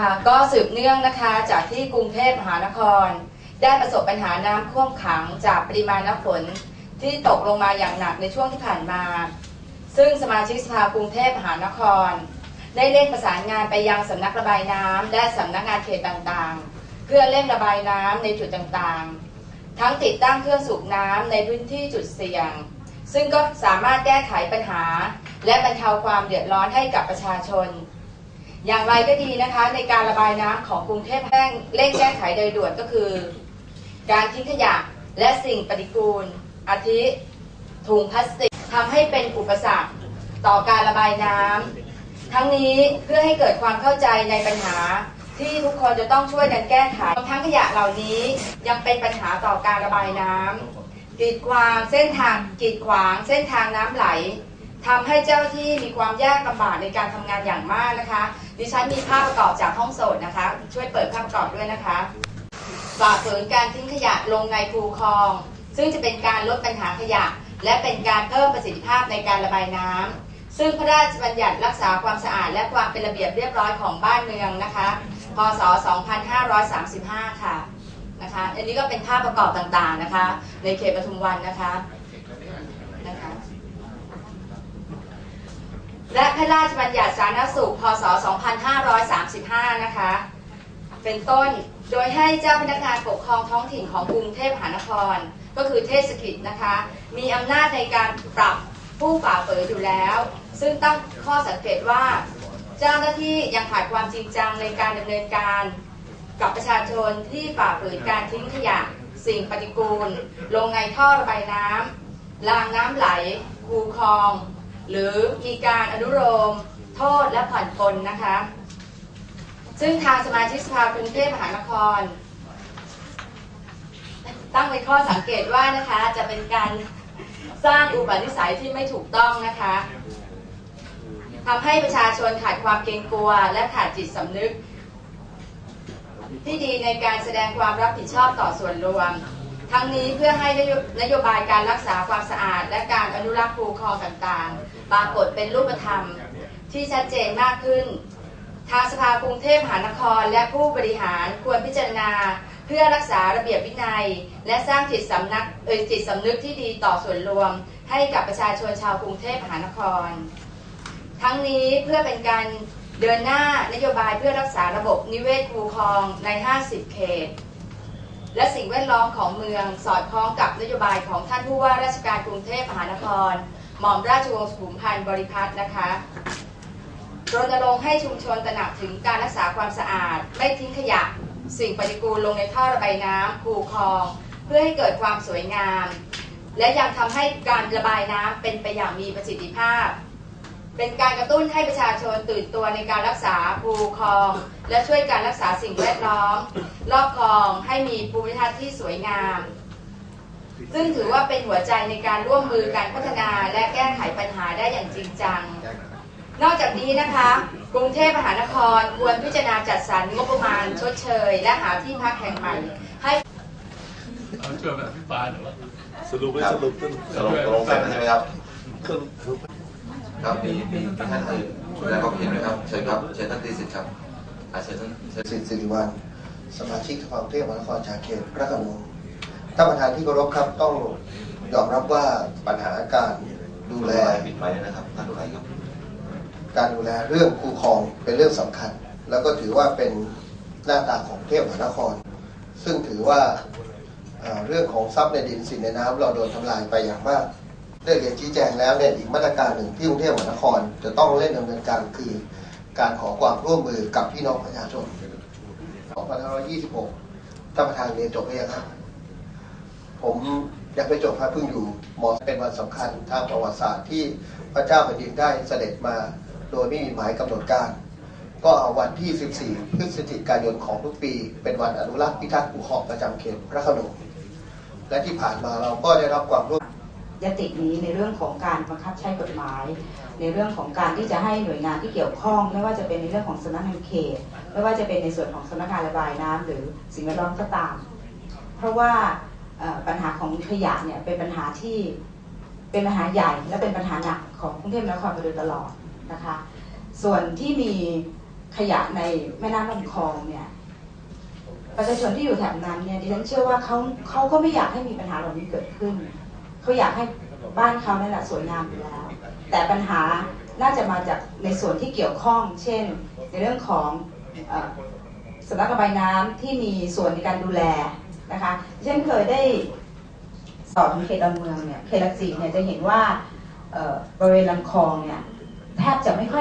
ค่ะก็สืบเนื่องนะคะจากที่กรุงเทพมหานคร ได้ประสบปัญหาน้ำท่วมขังจากปริมาณน้ำฝนที่ตกลงมาอย่างหนักในช่วงที่ผ่านมา ซึ่งสมาชิกสภากรุงเทพมหานคร ได้เร่งประสานงานไปยังสำนักระบายน้ำและสำนักงานเขตต่างๆ เพื่อเร่งระบายน้ำในจุดต่างๆ ทั้งติดตั้งเครื่องสูบน้ำในพื้นที่จุดเสี่ยง ซึ่งก็สามารถแก้ไขปัญหา และบรรเทาความเดือดร้อนให้กับประชาชน อย่างไรก็ดีนะคะ ในการระบายน้ำของกรุงเทพแห้งเร่งแก้ไขโดยด่วนก็คือ การทิ้งขยะและสิ่งปฏิกูล อาทิถุงพลาสติกทำให้เป็นอุปสรรคต่อการระบายน้ำทั้งนี้เพื่อให้เกิดความเข้าใจในปัญหาที่ทุกคนจะต้องช่วยกันแก้ไขทั้งขยะเหล่านี้ยังเป็นปัญหาต่อการระบายน้ำกีดขวางเส้นทางกีดขวางเส้นทางน้ำไหล ทำให้เจ้าที่มีความยากลำบากในการทำงานอย่างมากนะคะ ดิฉันมีภาพประกอบจากห้องโสดนะคะ ช่วยเปิดภาพประกอบด้วยนะคะฝ่าฝืนการทิ้งขยะลงในคูคลอง ซึ่งจะเป็นการลดปัญหาขยะ และเป็นการเพิ่มประสิทธิภาพในการระบายน้ำซึ่งพระราชบัญญัติรักษาความสะอาดและความเป็นระเบียบเรียบร้อยของบ้านเมืองนะคะ พศ 2535 ค่ะนะคะ อันนี้ก็เป็นภาพประกอบต่างๆนะคะ ในเขตปทุมวันนะคะ และพระราชบัญญัติสาธารณสุข พศ 2535 นะคะ เป็นต้น โดยให้เจ้าพนักงานปกครองท้องถิ่นของกรุงเทพมหานคร ก็คือเทศกิจนะคะ มีอำนาจในการปรับผู้ฝ่าฝืนอยู่แล้ว ซึ่งตั้งข้อสังเกตว่า เจ้าหน้าที่ยังขาดความจริงจังในการดำเนินการ กับประชาชนที่ฝ่าฝืนการทิ้งขยะ สิ่งปฏิกูล ลงในท่อระบายน้ำรางน้ำไหลคูคลอง หรือมีการอนุโลมโทษและผ่อนปลนนะคะ ซึ่งทางสมาชิกสภากรุงเทพมหานคร ตั้งไว้ข้อสังเกตว่านะคะจะเป็นการสร้างอุปนิสัยที่ไม่ถูกต้องนะคะทำให้ประชาชนขาดความเกรงกลัว และขาดจิตสำนึก ที่ดีในการแสดงความรับผิดชอบต่อส่วนรวม ทั้งนี้เพื่อให้นโยบายการรักษาความสะอาด และการอนุรักษ์ภูคลองต่างๆ ปรากฏเป็นรูปธรรมที่ชัดเจนมากขึ้น ทางสภากรุงเทพมหานคร และผู้บริหารควรพิจารณา เพื่อรักษาระเบียบวินัย และสร้างจิตสำนักเออจิตสำนึกที่ดีต่อส่วนรวม ให้กับประชาชนชาวกรุงเทพมหานคร ทั้งนี้เพื่อเป็นการเดินหน้านโยบายเพื่อรักษาระบบนิเวศคูคลองใน 50 เขต และสิ่งแวดล้อมของเมืองสอดคล้องกับนโยบายของท่านผู้ว่าราชการกรุงเทพมหานคร หม่อมราชวงศ์สุขุมพันธ์บริพัตรนะคะรณรงค์ให้ชุมชนตระหนักถึงการรักษาความสะอาด ไม่ทิ้งขยะ สิ่งปฏิกูลลงในท่อระบายน้ำคูคลอง เพื่อให้เกิดความสวยงาม และยังทำให้การระบายน้ำเป็นไปอย่างมีประสิทธิภาพ เป็นการกระตุ้นให้ประชาชนตื่นตัวในการรักษาภูคลอง และช่วยการรักษาสิ่งแวดล้อม รอบคลองให้มีภูมิทัศน์ที่สวยงาม ซึ่งถือว่าเป็นหัวใจในการร่วมมือการพัฒนาและแก้ไขปัญหาได้อย่างจริงจัง นอกจากนี้นะคะ กรุงเทพมหานครควรพิจารณาจัดสรรงบประมาณชดเชย และหาที่พักแห่งใหม่ให้เอาช่วยแบบพี่ปานหรือว่าสรุปไม่สรุปต้นสรุปตกลงเสร็จแล้วใช่ไหมครับสรุป ครับมีมีมีท่านอื่นแสดงความเห็นไหมครับเชิญครับเชิญท่านตีสิทธิ์ครับอาเชิญท่านเชิญสิทธิ์สิริวัลสมาชิกสภากรุงเทพมหานครจากเขตพระโขนงท่านประธานที่เคารพครับต้องยอมรับว่าปัญหาการดูแลปิดไม้ด้วยนะครับท่านดูแลครับ การดูแลเรื่องคูคลองเป็นเรื่องสำคัญ แล้วก็ถือว่าเป็นหน้าตาของกรุงเทพมหานคร ซึ่งถือว่าเอ่อเรื่องของทรัพย์ในดินสินในน้ำเราโดนทำลายไปอย่างมาก ได้เรียนชี้แจงแล้วเนี่ยอีกมาตรการหนึ่งที่กรุงเทพมหานคร จะต้องเล่นดำเนินการคือ การขอความร่วมมือกับพี่น้องประชาชน2526ท่านประธานเรียนจบหรือยังครับ ผมยังไม่จบครับเพิ่งอยู่มอเป็นวันสำคัญทางประวัติศาสตร์ที่พระเจ้าแผ่นดินได้เสด็จมา โดยไม่มีหมายกำหนดการ ก็เอาวันที่ 14 พฤศจิกายนของทุกปี เป็นวันอนุรักษ์พิทักษ์ภูเขาประจำเขตพระโขนงและที่ผ่านมาเราก็ได้รับความร่วม ยตินี้ในเรื่องของการบังคับใช้กฎหมาย ในเรื่องของการที่จะให้หน่วยงานที่เกี่ยวข้อง ไม่ว่าจะเป็นในเรื่องของสำนักงานเขตไม่ว่าจะเป็นในส่วนของสำนักงานระบายน้ำหรือสิ่งแวดล้อมก็ตาม เพราะว่าปัญหาของขยะเนี่ยเป็นปัญหาที่เป็นปัญหาใหญ่และเป็นปัญหาหนักของกรุงเทพมหานครมาโดยตลอดนะคะส่วนที่มีขยะในแม่น้ำลำคลองเนี่ยประชาชนที่อยู่แถบนั้นเนี่ยดิฉันเชื่อว่าเขาเขาก็ไม่อยากให้มีปัญหาเหล่านี้เกิดขึ้น เขาอยากให้บ้านเขานั่นแหละสวยงามอยู่แล้ว แต่ปัญหาน่าจะมาจากในส่วนที่เกี่ยวข้อง เช่น ในเรื่องของอสำนักระบายน้ำที่มีส่วนในการดูแลนะคะเช่นเคยได้สอบเขตดอนเมืองเนี่ยเขตหลักสี่เนี่ยจะเห็นว่าบริเวณลำคลองเนี่ยแทบจะไม่ค่อย